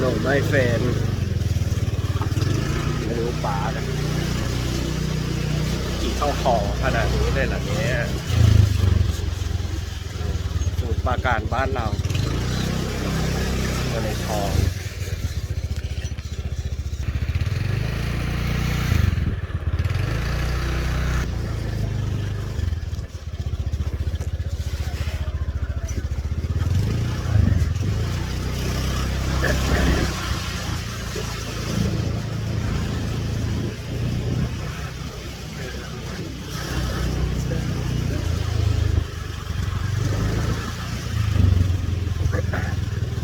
หนไม้แฟนไม่รู้ป่านะกี่เข้าคอขนาดนี้เลยหล่ะเนี่ยสูตรปราการบ้านเรามาในคลอง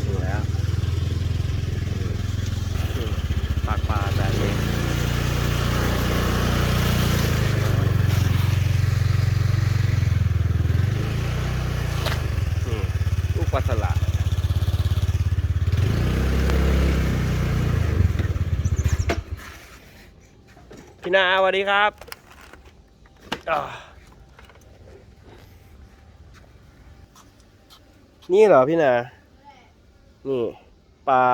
ถึงแล้วปากปลาแบบนี้นี่ ลูกปลาสละพี่นาสวัสดีครับอ่านี่เหรอพี่นา นี่ปลา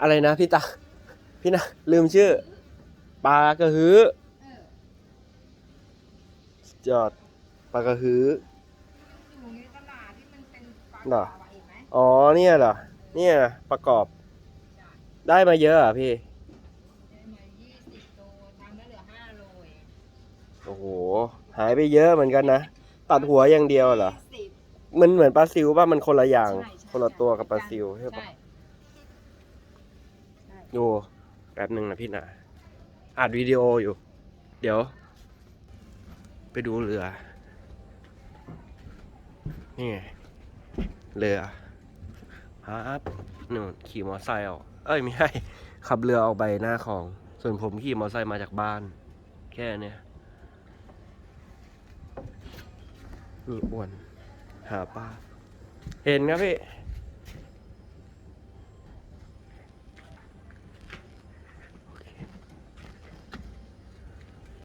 อะไรนะพี่ตา พี่นะลืมชื่อปลากระหือสุดยอดปลากระหือ อยู่ในตลาดที่มันเป็นปลาเหรอขาวอะเห็นไหมอ๋อเนี่ยเหรอเนี่ยประกอบได้มาเยอะเหรอะพี่ ได้มายี่สิบตัวทำแล้วเหลือห้าโลเองโอ้โห หายไปเยอะเหมือนกันนะ ตัดหัวอย่างเดียวเหรอสิบมันเหมือนปลาซิวป่ะมันคนละอย่าง ใช่ใช่คนละตัวกับปลาซิวใช่ปะใช่ดูแป๊บหนึ่งนะพี่นาอัดวิดีโออยู่ เดี๋ยว ไปดูเรือ นี่ไงเรือครับนู่นขี่มอไซค์ออก เอ้ยไม่ใช่ขับเรือออกไปหน้าของ ส่วนผมขี่มอไซค์มาจากบ้าน แค่เนี้ยนี่อ้วน หาปลาเห็นครับพี่